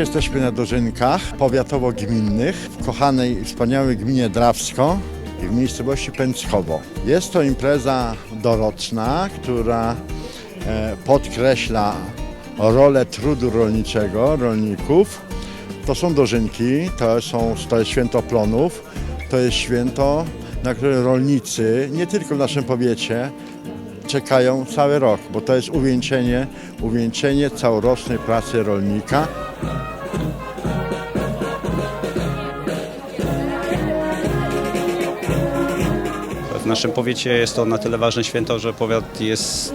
jesteśmy na dożynkach powiatowo-gminnych w kochanej wspaniałej gminie Drawsko i w miejscowości Pęckowo. Jest to impreza doroczna, która e, podkreśla rolę trudu rolniczego, rolników. To są dożynki, to, są, to jest święto plonów, to jest święto, na które rolnicy, nie tylko w naszym powiecie, czekają cały rok, bo to jest uwieńczenie, uwieńczenie całorocznej pracy rolnika. W naszym powiecie jest to na tyle ważne święto, że powiat jest,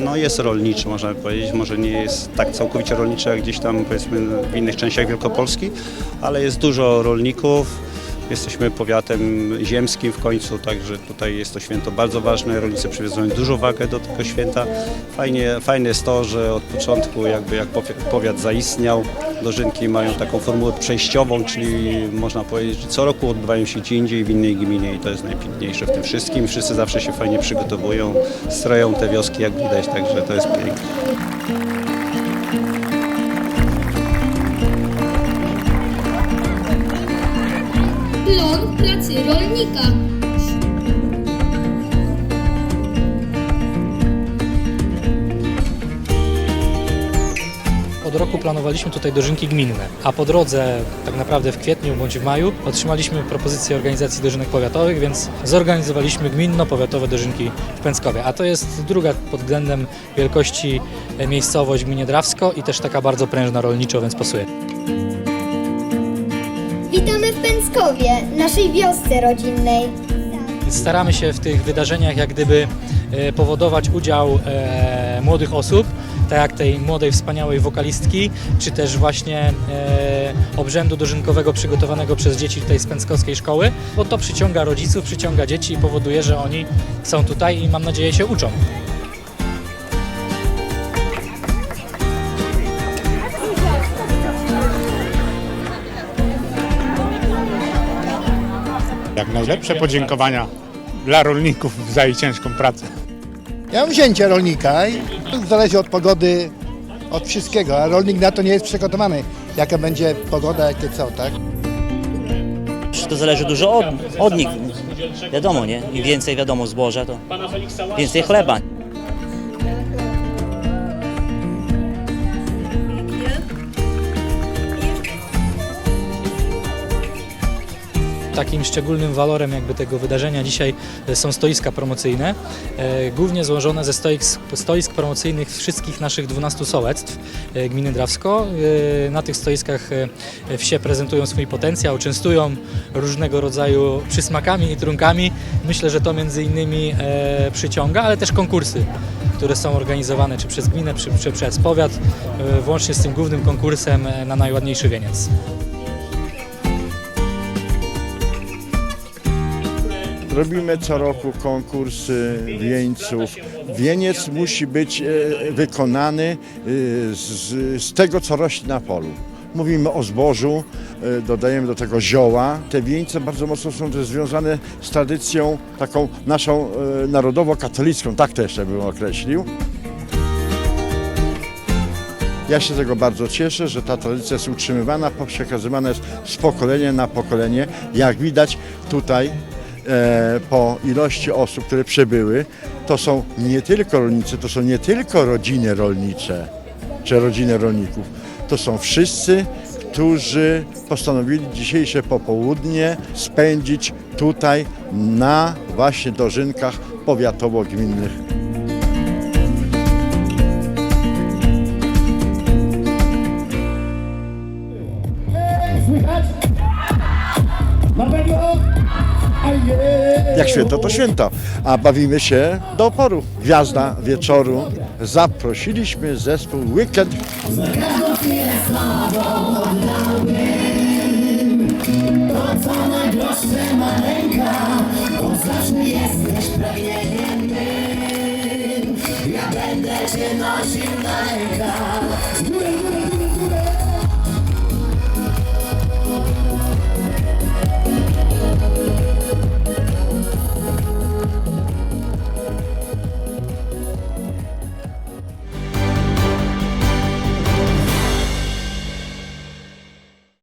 no jest rolniczy, można powiedzieć. Może nie jest tak całkowicie rolniczy jak gdzieś tam powiedzmy w innych częściach Wielkopolski, ale jest dużo rolników. Jesteśmy powiatem ziemskim w końcu, także tutaj jest to święto bardzo ważne. Rolnicy przywiązują dużą wagę do tego święta. Fajnie, fajne jest to, że od początku jakby jak powi- powiat zaistniał, dożynki mają taką formułę przejściową, czyli można powiedzieć, że co roku odbywają się gdzie indziej w innej gminie i to jest najpiękniejsze w tym wszystkim. Wszyscy zawsze się fajnie przygotowują, stroją te wioski jak widać, także to jest piękne. Plon pracy rolnika. Od roku planowaliśmy tutaj dożynki gminne, a po drodze, tak naprawdę w kwietniu bądź w maju, otrzymaliśmy propozycję organizacji dożynek powiatowych, więc zorganizowaliśmy gminno-powiatowe dożynki w Pęckowie. A to jest druga pod względem wielkości e, miejscowość w gminie Drawsko i też taka bardzo prężna rolniczo, więc pasuje. Witamy w Pęckowie, naszej wiosce rodzinnej. Staramy się w tych wydarzeniach jak gdyby e, powodować udział e, młodych osób, tak jak tej młodej, wspaniałej wokalistki, czy też właśnie e, obrzędu dożynkowego przygotowanego przez dzieci tutaj z Pęckowskiej Szkoły, bo to przyciąga rodziców, przyciąga dzieci i powoduje, że oni są tutaj i mam nadzieję się uczą. Najlepsze podziękowania dla rolników za ich ciężką pracę. Ja mam wzięcie rolnika i to zależy od pogody, od wszystkiego, a rolnik na to nie jest przygotowany, jaka będzie pogoda, jakie co, tak? To zależy dużo od, od nich. Wiadomo, nie? Im więcej wiadomo zboża, to więcej chleba. Takim szczególnym walorem jakby tego wydarzenia dzisiaj e, są stoiska promocyjne, e, głównie złożone ze stoisk, stoisk promocyjnych wszystkich naszych 12 sołectw e, gminy Drawsko. Na tych stoiskach wsie prezentują swój potencjał, częstują różnego rodzaju przysmakami i trunkami. Myślę, że to między innymi przyciąga, ale też konkursy które są organizowane czy przez gminę, czy, czy przez powiat, włącznie z tym głównym konkursem na najładniejszy wieniec. Robimy co roku konkursy wieńców. Wieniec musi być e, wykonany e, z, z tego, co rośnie na polu. Mówimy o zbożu, e, dodajemy do tego zioła. Te wieńce bardzo mocno są też związane z tradycją taką naszą e, narodowo-katolicką, tak to jeszcze bym określił. Ja się tego bardzo cieszę, że ta tradycja jest utrzymywana, przekazywana jest z pokolenia na pokolenie. Jak widać tutaj po ilości osób, które przybyły, to są nie tylko rolnicy, to są nie tylko rodziny rolnicze czy rodziny rolników. To są wszyscy, którzy postanowili dzisiejsze popołudnie spędzić tutaj na właśnie dożynkach powiatowo-gminnych. Jak święto, to święto, a bawimy się do oporu. Gwiazda wieczoru. Zaprosiliśmy zespół Weekend. Ja będę cię nosił na rękach.